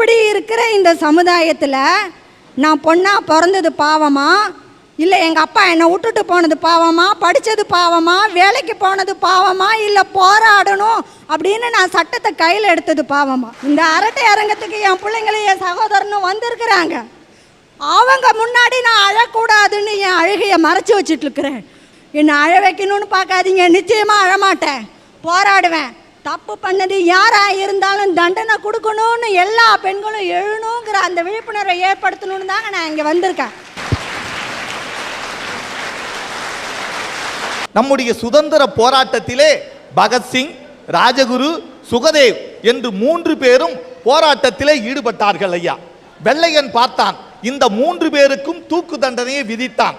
இப்படி இருக்கிற இந்த சமுதாயத்தில் நான் பொண்ணாக பிறந்தது பாவமா? இல்லை எங்கள் அப்பா என்னை விட்டுட்டு போனது பாவமா? படித்தது பாவமா? வேலைக்கு போனது பாவமா? இல்லை போராடணும் அப்படின்னு நான் சட்டத்தை கையில் எடுத்தது பாவமா? இந்த அரட்டை அரங்கத்துக்கு என் பிள்ளைங்களும் என் சகோதரனும் வந்திருக்கிறாங்க. அவங்க முன்னாடி நான் அழக்கூடாதுன்னு என் அழுகையை மறைச்சி வச்சுட்டு இருக்கிறேன். என்னை அழ வைக்கணும்னு பார்க்காதீங்க. நிச்சயமாக அழமாட்டேன். போராடுவேன். தப்பு பண்ணது யாராக இருந்தாலும் தண்டனை கொடுக்கணும்னு எல்லா பெண்களும் எழுணுங்கிற அந்த விழிப்புணர்வை ஏற்படுத்தணும்னு தாங்க நான் இங்கே வந்திருக்கேன். நம்முடைய சுதந்திர போராட்டத்திலே பகத்சிங் ராஜகுரு சுகதேவ் என்று மூன்று பேரும் போராட்டத்திலே ஈடுபட்டார்கள் ஐயா. வெள்ளையன் பார்த்தான் இந்த மூன்று பேருக்கும் தூக்கு தண்டனையை விதித்தான்.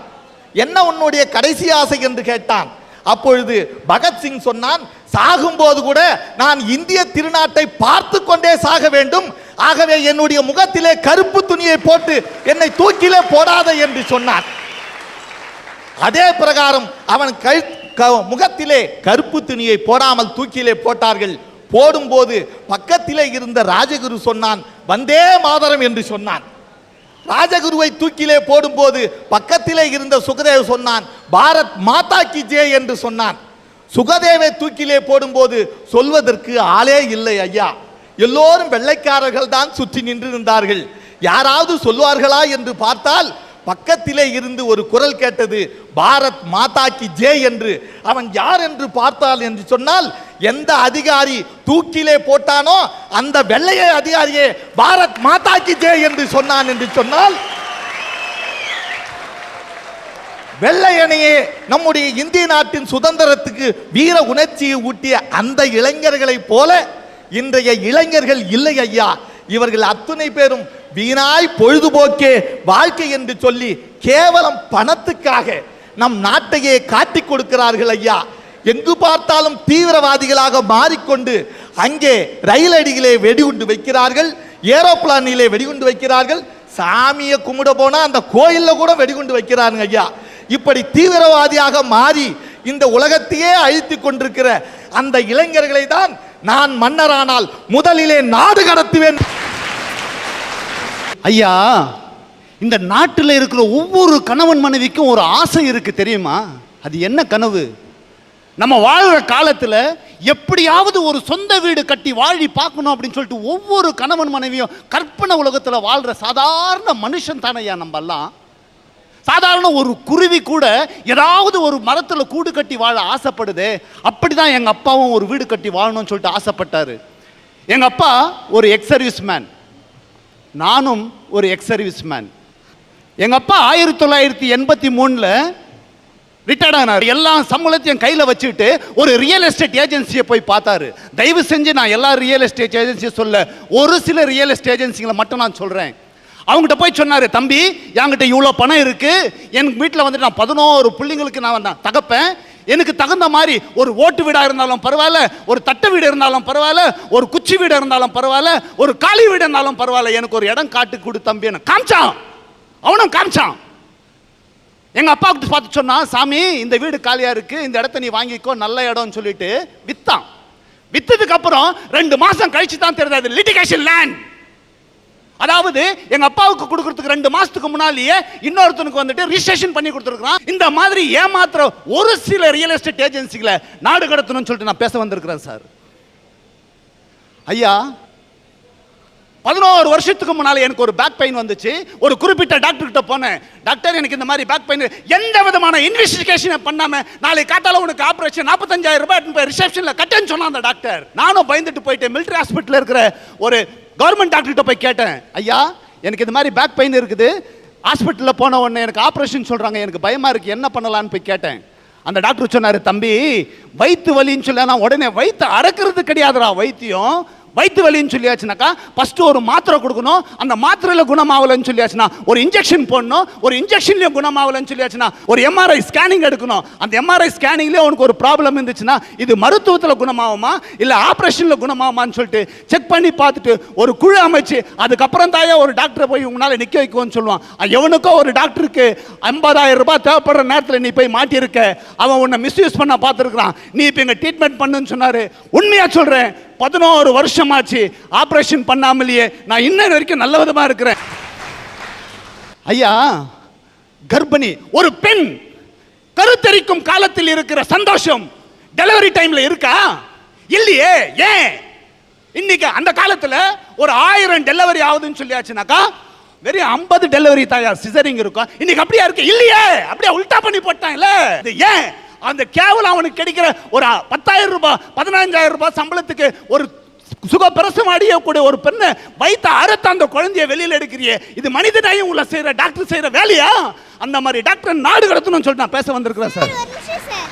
என்ன உன்னுடைய கடைசி ஆசை என்று கேட்டான்? அப்பொழுது பகத்சிங் சொன்னான் சாகும்போது கூட நான் இந்திய திருநாட்டை பார்த்து கொண்டே சாக வேண்டும். ஆகவே என்னுடைய முகத்திலே கருப்பு துணியை போட்டு என்னை தூக்கிலே போடாத என்று சொன்னான். அதே பிரகாரம் அவன் கழு க- முகத்திலே கருப்பு துணியை போடாமல் தூக்கிலே போட்டார்கள். போடும்போது பக்கத்திலே இருந்த ராஜகுரு சொன்னான் வந்தே மாதரம் என்று சொன்னான். ராஜகுருவை தூக்கிலே போடும்போது பக்கத்திலே இருந்த சுகதேவ் சொன்னான் பாரத் மாதா கி ஜே என்று சொன்னான். சுகதேவை தூக்கிலே போடும்போது சொல்வதற்கு ஆளே இல்லை ஐயா. எல்லோரும் வெள்ளைக்காரர்கள் தான் சுற்றி நின்றிருந்தார்கள். யாராவது சொல்வார்களா என்று பார்த்தால் பக்கத்திலே இருந்து ஒரு குரல் கேட்டது பாரத் மாதா கி என்று. அவன் யார் என்று பார்த்தால் என்று சொன்னால் எந்த அதிகாரி தூக்கிலே போட்டானோ அந்த வெள்ளைய அதிகாரியே பாரத் மாதா ஜெய் என்று சொன்னான் என்று சொன்னால் வெள்ளையனையே நம்முடைய இந்திய நாட்டின் சுதந்திரத்துக்கு வீர உணர்ச்சியை ஊட்டிய அந்த இளைஞர்களைப் போல இன்றைய இளைஞர்கள் இல்லை ஐயா. இவர்கள் அத்துணை பேரும் வீணாய் பொழுதுபோக்கே வாழ்க்கை என்று சொல்லி கேவலம் பணத்துக்காக நம் நாட்டையே காட்டிக் கொடுக்கிறார்கள் ஐயா. எங்கு பார்த்தாலும் தீவிரவாதிகளாக மாறிக்கொண்டு அங்கே ரயில் அடியிலே வெடிகுண்டு வைக்கிறார்கள் ஏரோப்ளானிலே வெடிகுண்டு வைக்கிறார்கள். சாமியை கும்பிட போனா அந்த கோயிலில் கூட வெடிகுண்டு வைக்கிறாருங்க ஐயா. இப்படி தீவிரவாதியாக மாறி இந்த உலகத்தையே அழித்து கொண்டிருக்கிற அந்த இளைஞர்களை தான் நான் மன்னரானால் முதலிலே நாடு கடத்துவேன். ஐயா இந்த நாட்டில் இருக்கிற ஒவ்வொரு கணவன் மனைவிக்கும் ஒரு ஆசை இருக்கு தெரியுமா? அது என்ன கனவு? நம்ம வாழ்கிற காலத்தில் எப்படியாவது ஒரு சொந்த வீடு கட்டி வாழி பார்க்கணும் அப்படின்னு சொல்லிட்டு ஒவ்வொரு கணவன் மனைவியும் கற்பனை உலகத்தில் வாழ்கிற சாதாரண மனுஷன் தானையா நம்மெல்லாம் சாதாரண ஒரு குருவி கூட ஏதாவது ஒரு மரத்தில் கூடு கட்டி வாழ ஆசைப்படுது அப்படிதான் எங்கள் அப்பாவும் ஒரு வீடு கட்டி வாழணும்னு சொல்லிட்டு ஆசைப்பட்டார். எங்கள் அப்பா ஒரு எக்ஸ் சர்வீஸ் மேன் நானும் ஒரு எக்ஸ் சர்வீஸ் மேன் எங்கள் அப்பா ஆயிரத்தி தொள்ளாயிரத்தி எண்பத்தி மூணில் ரிட்டையர்ட் ஆனார். எல்லா சம்பளத்தையும் கையில் வச்சுட்டு ஒரு ரியல் எஸ்டேட் ஏஜென்சியை போய் பார்த்தாரு. தயவு செஞ்சு நான் எல்லா ரியல் எஸ்டேட் ஏஜென்சியும் சொல்ல ஒரு சில ரியல் எஸ்டேட் ஏஜென்சிகளை மட்டும் நான் சொல்கிறேன் அவங்ககிட்ட போய் சொன்னார் தம்பி என்கிட்ட இவ்வளோ பணம் இருக்குது எனக்கு வீட்டில் வந்துட்டு நான் பதினோரு பிள்ளைங்களுக்கு நான் நான் தகப்பேன். எனக்கு தகுந்த மாதிரி ஒரு ஓட்டு வீடாக இருந்தாலும் பரவாயில்ல ஒரு தட்டு வீடு இருந்தாலும் பரவாயில்ல ஒரு குச்சி வீடு இருந்தாலும் பரவாயில்ல ஒரு காலி வீடு இருந்தாலும் பரவாயில்ல. எனக்கு ஒரு இடம் காட்டு கொடு தம்பி. எனக்கு காமிச்சான். அவனும் காமிச்சான். எங்கள் அப்பா கிட்ட பார்த்து சொன்னால் சாமி இந்த வீடு காலியாக இருக்குது இந்த இடத்த நீ வாங்கிக்கோ நல்ல இடம்னு சொல்லிட்டு வித்தான். வித்ததுக்கு அப்புறம் ரெண்டு மாதம் கழிச்சு தான் தெரியாது லிட்டிகேஷன் லேண்ட் அதாவது எங்க அப்பாவுக்கு கொடுக்கறதுக்கு ரெண்டு மாசத்துக்கு முன்னாலேயே இன்னொருத்தனுக்கு வந்துட்டு ரிஜிஸ்ட்ரேஷன் பண்ணி கொடுத்துருக்கான் இந்த மாதிரி ஏமாத்துற ஒரு சில ரியல் எஸ்டேட் ஏஜென்சிகளை நாடு கடத்தணும்னு சொல்லிட்டு நான் பேச வந்திருக்கிறேன் சார். ஐயா பதினோரு வருஷத்துக்கு முன்னால் எனக்கு ஒரு பேக் பெயின் வந்துச்சு. ஒரு குறிப்பிட்ட டாக்டர் கிட்ட போனேன். டாக்டர் எனக்கு இந்த மாதிரி பேக் பெயின் எந்த விதமான இன்வெஸ்டிகேஷனை பண்ணாம நாளைக்கு காட்டால உனக்கு ஆப்ரேஷன் நாற்பத்தஞ்சாயிரம் ரூபாய் போய் கட்டேன்னு சொன்னான் அந்த டாக்டர் நானும் பயந்துட்டு போயிட்டேன். மிலிட்ரி ஹாஸ்பிட்டல் இருக்கிற ஒரு கவர்மெண்ட் டாக்டர் கிட்ட போய் கேட்டேன். ஐயா எனக்கு இந்த மாதிரி பேக் பெயின் இருக்குது. ஹாஸ்பிட்டலில் போன உடனே எனக்கு ஆப்ரேஷன் சொல்கிறாங்க எனக்கு பயமாக இருக்குது என்ன பண்ணலான்னு போய் கேட்டேன். அந்த டாக்டர் சொன்னார் தம்பி வயிற்று வலின்னு சொல்லி நான் உடனே வயிற்று அறக்கிறது கிடையாதுடா. வைத்தியம் வயிற்று வலின்னு சொல்லியாச்சுனாக்கா ஃபஸ்ட்டு ஒரு மாத்திரை கொடுக்கணும் அந்த மாத்திரையில் குணமாகலன்னு சொல்லியாச்சுன்னா ஒரு இன்ஜெக்ஷன் போடணும் ஒரு இன்ஜெக்ஷன்லேயும் குணமாகலன்னு சொல்லியாச்சுன்னா ஒரு எம்ஆர்ஐ ஸ்கேனிங் எடுக்கணும். அந்த எம்ஆர்ஐ ஸ்கேனிங்லேயே உனக்கு ஒரு ப்ராப்ளம் இருந்துச்சுன்னா இது மருத்துவத்தில் குணமாகுமா இல்லை ஆப்ரேஷனில் குணமாகுமான்னு சொல்லிட்டு செக் பண்ணி பார்த்துட்டு ஒரு குழு அமைச்சு அதுக்கப்புறம் தாயே ஒரு டாக்டரை போய் உங்களால் நிற்க வைக்குவோன்னு சொல்லுவான். எவனுக்கோ ஒரு டாக்டருக்கு ஐம்பதாயிரம் ரூபாய் தேவைப்படுற நேரத்தில் நீ போய் மாட்டியிருக்க. அவன் உன்னை மிஸ்யூஸ் பண்ண பார்த்துருக்குறான். நீ இப்போ எங்கள் ட்ரீட்மெண்ட் பண்ணுன்னு சொன்னார். உண்மையாக சொல்கிறேன் பதினோரு வருஷமாச்சு ஆப்ரேஷன் பண்ணாமலேயே. நான் இன்ன வரைக்கும் நல்ல விதமாக இருக்கிறேன். ஐயா கர்ப்பிணி ஒரு பெண் கருத்தரிக்கும் காலத்தில் இருக்கிற சந்தோஷம் டெலிவரி டைம்ல இருக்கா? இல்லையே ஏன்? இன்னைக்கு அந்த காலத்தில் ஒரு ஆயிரம் டெலிவரி ஆகுதுன்னு சொல்லியாச்சுனாக்கா வெறும் ஐம்பது டெலிவரி தயார் சிசரிங் இருக்கும் இன்னைக்கு அப்படியா இருக்கு? இல்லையே அப்படியே உல்டா பண்ணி போட்டான்ல. இது ஏன்? அந்த கேவலம் அவனுக்கு கிடைக்கிற ஒரு பத்தாயிரம் ரூபாய் பதினஞ்சாயிரம் ரூபாய் சம்பளத்துக்கு ஒரு சுகப்பிரசம் அடியக்கூடிய ஒரு பெண்ணை வைத்த அறுத்த அந்த குழந்தைய வெளியில் எடுக்கிறியே. இது மனித நயம் உள்ள செய்யற டாக்டர் செய்யற வேலையா? அந்த மாதிரி டாக்டர் நாடு கடத்தணும்னு சொல்லிட்டு நான் பேச வந்திருக்கிறேன் சார் சார்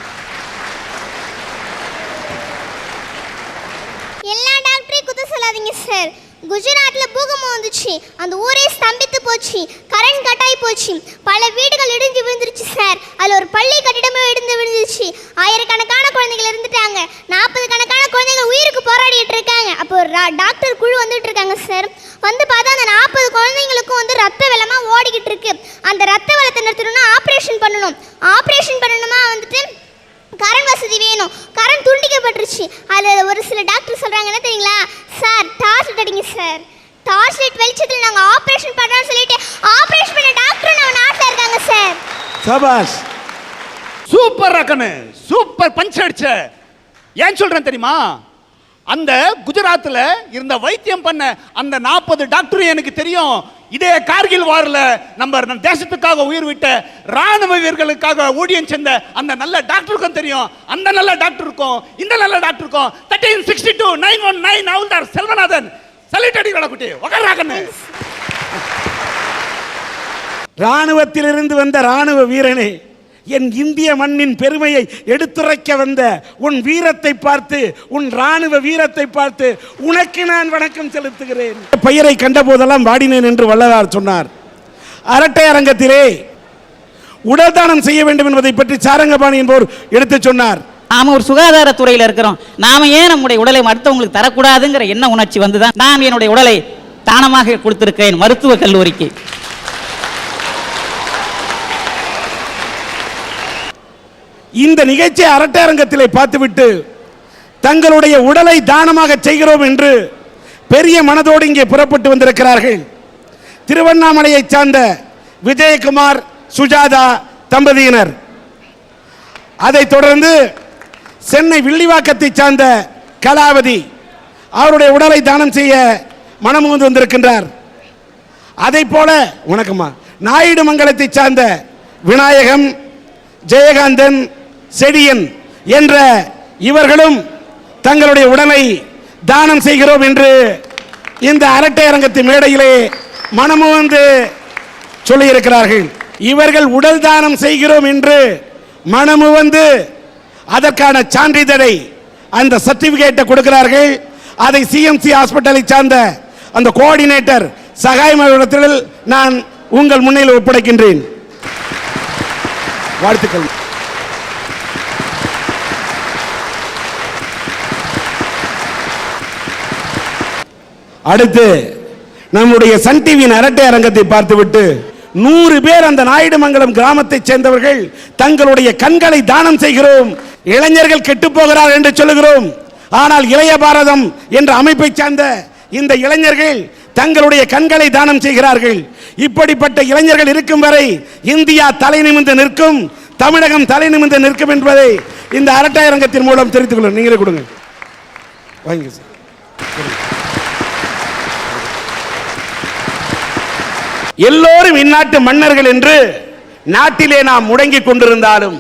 எல்லா டாக்டரையும் குத்த சொல்லாதீங்க சார் குஜராத்தில் பூகம்பம் வந்துச்சு. அந்த ஊரே ஸ்தம்பித்து போச்சு. கரண்ட் கட்டாயி போச்சு. பல வீடுகள் இடிஞ்சு விழுந்துருச்சு சார் அதில் ஒரு பள்ளி கட்டிடமே இடிந்து விழுந்துருச்சு. ஆயிரக்கணக்கான குழந்தைகள் இருந்துட்டாங்க. நாற்பது கணக்கான குழந்தைகள் உயிருக்கு போராடிட்டு இருக்காங்க. அப்போ ஒரு ரா- டாக்டர் குழு வந்துட்டு இருக்காங்க சார் வந்து பார்த்தா அந்த நாற்பது குழந்தைங்களுக்கும் வந்து ரத்த வெள்ளமாக ஓடிக்கிட்டு இருக்கு. அந்த ரத்த வெள்ளத்தை நிறுத்தணும்னா ஆப்ரேஷன் பண்ணணும். ஆப்ரேஷன் பண்ணணுமா வந்துட்டு கரண்ட் வசதி வேணும். கரண்ட் துண்டிக்கப்பட்டுருச்சு அதில் ஒரு சில டாக்டர் சொல்கிறாங்க என்ன தெரியுங்களா? சார் டார்ச் அடிங்க சார் டார்ச் லைட் வெளிச்சத்தில் நாங்கள் ஆப்ரேஷன் பண்ணுறோம்னு சொல்லிட்டு ஆப்ரேஷன் பண்ண டாக்டர் நம்ம நாட்டில் இருக்காங்க சார் சபாஷ். சூப்பர் ரக்கனு சூப்பர் பஞ்ச் அடிச்ச. ஏன் சொல்றேன் தெரியுமா? அந்த குஜராத்ல இருந்த வைத்தியம் பண்ண அந்த நாற்பது டாக்டர் எனக்கு தெரியும். இதே கார்கில் வாரில் நம்ம தேசத்துக்காக உயிர் விட்ட ராணுவ வீரர்களுக்காக ஊழியம் செஞ்ச அந்த நல்ல டாக்டருக்கும் தெரியும். அந்த நல்ல டாக்டருக்கும் இந்த நல்ல டாக்டருக்கும் thirteen sixty two nine one nine அவுல்தார் Selvanathan. சலிட் அடி உகராகன்னு ராணுவத்திலிருந்து வந்த ராணுவ வீரனை என் இந்திய மண்ணின் பெருமையை எடுத்துரைக்க வந்த உன் வீரத்தை பார்த்து உன் ராணுவ வீரத்தை பார்த்து உனக்கு நான் வணக்கம் செலுத்துகிறேன். பெயரை கண்டபோதெல்லாம் வாடினேன் என்று வள்ளலார் சொன்னார். அரட்டை அரங்கத்திலே உடல் தானம் செய்ய வேண்டும் என்பதை பற்றி சாரங்கபாணி என்பவர் எடுத்துச் சொன்னார். நாம ஒரு சுகாதாரத்துறையில் இருக்கிறோம். நாம ஏன் நம்முடைய உடலை மருத்துவங்களுக்கு தரக்கூடாதுங்கிற என்ன உணர்ச்சி வந்துதான் நான் என்னுடைய உடலை தானமாக கொடுத்திருக்கிறேன் மருத்துவக் கல்லூரிக்கு. இந்த நிகழ்ச்சியை அரட்டரங்கத்திலே பார்த்துவிட்டு தங்களுடைய உடலை தானமாக செய்கிறோம் என்று பெரிய மனதோடு இங்கே புறப்பட்டு வந்திருக்கிறார்கள். திருவண்ணாமலையைச் சார்ந்த விஜயகுமார் சுஜாதா தம்பதியினர். அதைத் தொடர்ந்து சென்னை வில்லிவாக்கத்தைச் சார்ந்த கலாவதி அவருடைய உடலை தானம் செய்ய மனமுந்து வந்திருக்கின்றார். அதை போல வணக்கம்மா நாயுடு மங்கலத்தைச் சார்ந்த விநாயகம் ஜெயகாந்தன் செடியன் என்ற இவர்களும் தங்களுடைய உடலை தானம் செய்கிறோம் என்று இந்த அரட்டை அரங்கத்து மேடையிலே மனமுவந்து சொல்லியிருக்கிறார்கள். இவர்கள் உடல் தானம் செய்கிறோம் என்று மனமுவந்து அதற்கான சான்றிதழை அந்த சர்டிபிகேட்டை கொடுக்கிறார்கள். அதை சிஎம்சி ஹாஸ்பிட்டலை சார்ந்த அந்த கோஆர்டினேட்டர் சகாயமத்தில் நான் உங்கள் முன்னில் ஒப்படைக்கின்றேன். வாழ்த்துக்கள். அடுத்து நம்முடைய சன் டிவியின் அரட்டை அரங்கத்தை பார்த்துவிட்டு நூறு பேர் அந்த நாயுடுமங்கலம் கிராமத்தைச் சேர்ந்தவர்கள் தங்களுடைய கண்களை தானம் செய்கிறோம். இளைஞர்கள் கெட்டு போகிறார் என்று சொல்லுகிறோம். ஆனால் இளைய பாரதம் என்ற அமைப்பை சார்ந்த இந்த இளைஞர்கள் தங்களுடைய கண்களை தானம் செய்கிறார்கள். இப்படிப்பட்ட இளைஞர்கள் இருக்கும் வரை இந்தியா தலை நிமிர்ந்து நிற்கும் தமிழகம் தலை நிமிர்ந்து நிற்கும் என்பதை இந்த அரட்டை அரங்கத்தின் மூலம் தெரிவித்துக் கொள்ளும் நீங்களே கொடுங்க. வாங்க சார். எல்லோரும் இந்நாட்டு மன்னர்கள் என்று நாட்டிலே நாம் முடங்கிக் கொண்டிருந்தாலும்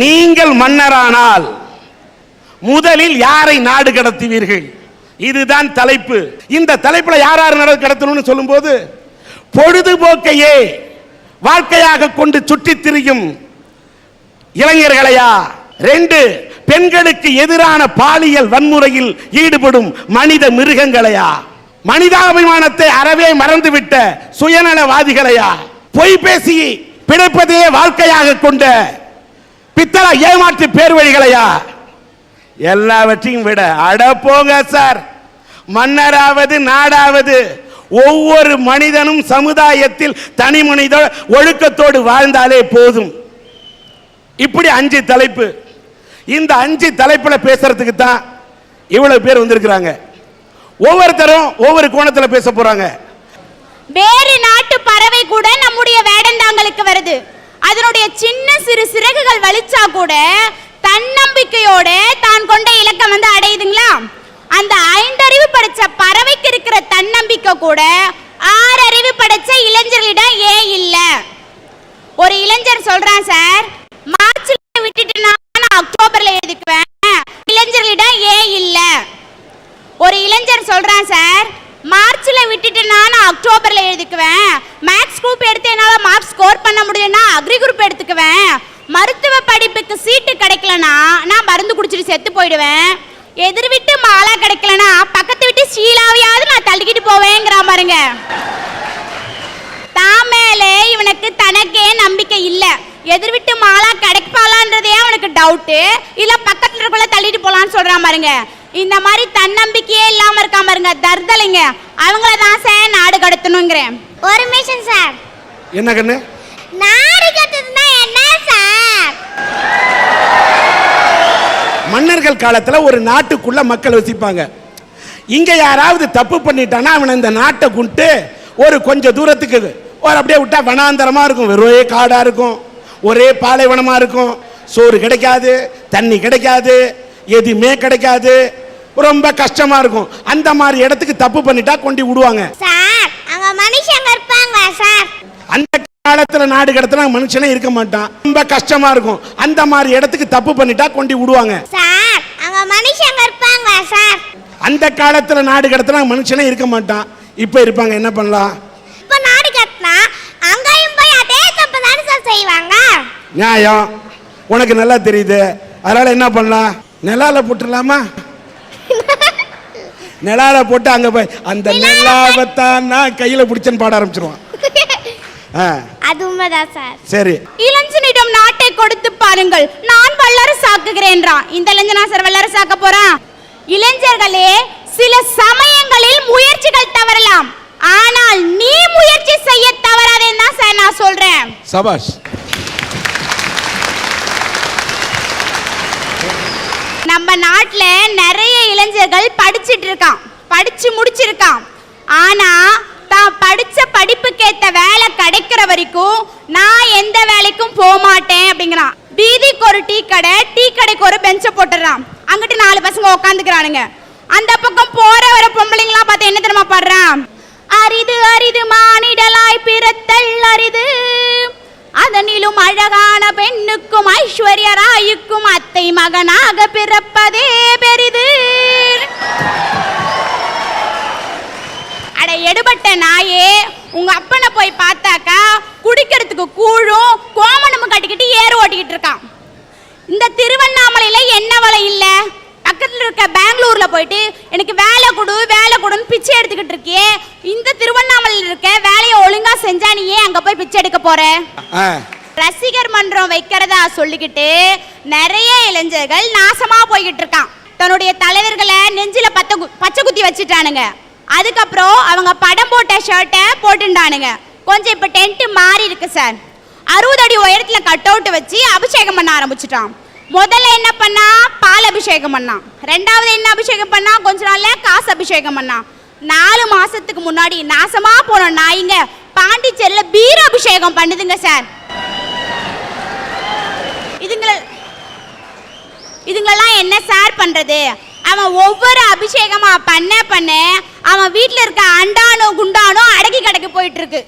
நீங்கள் மன்னரானால் முதலில் யாரை நாடு கடத்துவீர்கள்? இதுதான் தலைப்பு. இந்த தலைப்பில் யார் யார் நாடு கடத்தணும்னு சொல்லும்போது பொழுதுபோக்கையே வாழ்க்கையாக கொண்டு சுற்றித் திரியும் இளைஞர்களையா? ரெண்டு பெண்களுக்கு எதிரான பாலியல் வன்முறையில் ஈடுபடும் மனித மிருகங்களையா? மனிதாபிமானத்தை அறவே மறந்துவிட்ட சுயநலவாதிகளையா? பொய் பேசி பிழைப்பதையே வாழ்க்கையாக கொண்ட பித்தள ஏமாற்று பேர் வழிகளையா எல்லாவற்றையும் விட அட போங்க சார். மன்னராவது நாடாவது ஒவ்வொரு மனிதனும் சமுதாயத்தில் தனி மனித ஒழுக்கத்தோடு வாழ்ந்தாலே போதும். இப்படி அஞ்சு தலைப்பு. இந்த அஞ்சு தலைப்பில் பேசுறதுக்கு தான் இவ்வளவு பேர் வந்திருக்கிறாங்க. ஒவ்வொருத்தரும் ஒவ்வொரு கோணத்துல பேச போறாங்க. வேறு நாட்டு பறவை கூட நம்முடைய வேடந்தாங்களுக்கு வருது. அதனுடைய சின்ன சிறு சிறகுகள் வலிச்சா கூட தன்னம்பிக்கையோட தான் கொண்ட இலக்கம் வந்து அடையுதுங்களா? அந்த ஐந்தறிவு படைச்ச பறவைக்கு இருக்கிற தன்னம்பிக்கை கூட ஆறறிவு படைச்ச இளைஞர்களிடம் ஏன் இல்ல. ஒரு இளைஞர் சொல்றான் சார் மார்ச்ல விட்டுட்டு நான் அக்டோபர்ல எழுதிக்குவேன். இளைஞர்களிடம் ஏன் இல்லை. ஒரு இளைஞர் சொல்றான் சார் மார்ச்ல விட்டுட்டு நான் அக்டோபர்ல எழுதிக்குவேன். மேக்ஸ் குரூப் எடுத்து என்னால மார்க் ஸ்கோர் பண்ண முடியும்னா அக்ரி குரூப் எடுத்துக்குவேன். மருத்துவ படிப்புக்கு சீட்டு கிடைக்கலனா நான் மருந்து குடிச்சிட்டு செத்து போயிடுவேன். எதிர் விட்டு மாலா கிடைக்கலனா பக்கத்து விட்டு ஷீலாவையாவது நான் தள்ளிக்கிட்டு போவேங்கிற பாருங்க. தான் மேலே இவனுக்கு தனக்கே நம்பிக்கை இல்லை. எதிர் விட்டு மாலா கிடைப்பாளான்றதே அவனுக்கு டவுட்டு இல்லை பக்கத்தில் இருக்கல தள்ளிட்டு போகலான்னு சொல்கிறான் பாருங்க. இந்த மாதிரி தன்னம்பிக்கையே இல்லாம இருக்கா பாருங்க தர்தலைங்க அவங்கள தான் சார் நாடு கடத்தணுங்கிறேன். ஒரு நிமிஷம் சார். என்ன கண்ணு? நாடு கட்டுறதுனா என்ன சார்? மன்னர்கள் காலத்துல ஒரு நாட்டுக்குள்ள மக்கள் வசிப்பாங்க. இங்க யாராவது தப்பு பண்ணிட்டானா அவனை இந்த நாட்டை குண்டு ஒரு கொஞ்ச தூரத்துக்கு ஒரு அப்படியே விட்டா வனாந்தரமா இருக்கும். வெறும் காடா இருக்கும். ஒரே பாலைவனமா இருக்கும். சோறு கிடைக்காது தண்ணி கிடைக்காது எதுவுமே கிடைக்காது. ரொம்ப கஷ்டமா இருக்கும். அந்த மாதிரி இடத்துக்கு தப்பு பண்ணிட்டா கொண்டு விடுவாங்க. சார் அங்க மனுஷங்க இருப்பாங்க சார். அந்த காலத்துல நாடு கடத்தினா மனுஷனே இருக்க மாட்டான். ரொம்ப கஷ்டமா இருக்கும். அந்த மாதிரி இடத்துக்கு தப்பு பண்ணிட்டா கொண்டு விடுவாங்க. சார் அங்க மனுஷங்க இருப்பாங்க சார். அந்த காலத்துல நாடு கடத்தினா மனுஷனே இருக்க மாட்டான். இப்ப இருப்பாங்க என்ன பண்ணலாம்? இப்ப நாடு கட்டினா அங்கேயும் போய் அதே தப்பு தானே சார் செய்வாங்க? நியாயம். உனக்கு நல்லா தெரியுது. அதனால என்ன பண்ணலாம்? நிலால போட்டுடலாமா? நிலால போட்டு அங்க போய் அந்த நிலாவத்தான் நான் கையில பிடிச்சேன்னு பாட ஆரம்பிச்சிருவான். அது உண்மைதான் சார். சரி. இளைஞனிடம் நாட்டை கொடுத்து பாருங்கள். நான் வல்லரசாக்குகிறேன்றான் இந்த இளைஞனா சார் வல்லரசாக்க போறான் இளைஞர்களே சில சமயங்களில் முயற்சிகள் தவறலாம். ஆனால் நீ முயற்சி செய்ய தவறாதேன்னு தான் சார் நான் சொல்றேன். சபாஷ். நம்ம நாட்டுல நிறைய இளைஞர்கள் படிச்சிட்டு இருக்கான் படிச்சு முடிச்சிருக்கான் ஆனா தான் படிச்ச படிப்புக்கேத்த வேலை கிடைக்கிற வரைக்கும் நான் எந்த வேலைக்கும் போக மாட்டேன் அப்படிங்கிறான். வீதிக்கு ஒரு டீ கடை டீ கடைக்கு ஒரு பெஞ்சை போட்டுறான் அங்கிட்டு நாலு பசங்க உட்காந்துக்கிறானுங்க அந்த பக்கம் போற வர பொம்பளைங்களாம் பார்த்து என்ன தெரியுமா பாடுறான் அரிது அரிது மானிடலாய் பிறத்தல் அரிது. அதனிலும் அழகான பெண்ணுக்கும் ஐஸ்வர்யராயுக்கும் அத்தை மகனாக பிறப்பதே பெரிது. அட எடுபட்ட நாயே உங்க அப்பனை போய் பார்த்தாக்கா குடிக்கிறதுக்கு கூழும் கோமணமும் கட்டிக்கிட்டு ஏறு ஓட்டிக்கிட்டு இருக்கான். இந்த திருவண்ணாமலையில என்ன வலை இல்ல? பக்கத்துல இருக்க பெங்களூர்ல போயிட்டு எனக்கு வேலை கொடு வேலை கொடுன்னு பிச்சை எடுத்துக்கிட்டு இருக்கியே. இந்த திருவண்ணாமலையில் இருக்க வேலையை ஒழுங்கா செஞ்சா நீ ஏன் அங்க போய் பிச்சை எடுக்க போற? ரசிகர் மன்றம் வைக்கிறதா சொல்லிக்கிட்டு நிறைய இளைஞர்கள் நாசமா போய்கிட்டு இருக்கான். தன்னுடைய தலைவர்களை நெஞ்சில பத்த கு- பச்சை குத்தி வச்சுட்டானுங்க. அதுக்கப்புறம் அவங்க படம் போட்ட ஷர்ட்டை போட்டுட்டானுங்க கொஞ்சம் இப்போ டென்ட் மாறி இருக்கு சார் அறுபது அடி உயரத்தில் கட் அவுட் வச்சு அபிஷேகம் பண்ண ஆரம்பிச்சிட்டான். முதல்ல என்ன பண்ணா? பால் அபிஷேகம் பண்ணான். ரெண்டாவது என்ன அபிஷேகம் பண்ணா? கொஞ்ச நாள்ல காசு அபிஷேகம் பண்ணான். நாலு மாசத்துக்கு முன்னாடி நாசமா போன நாய்ங்க பாண்டிச்சேரியில் பீர் அபிஷேகம் பண்ணுதுங்க சார் இதுங்களெல்லாம் என்ன சார் பண்றது? அவன் ஒவ்வொரு அபிஷேகமா பண்ண பண்ண அவன் வீட்டில் இருக்க அண்டானோ குண்டானோ அடக்கி கடக்கி போயிட்டு இருக்கு.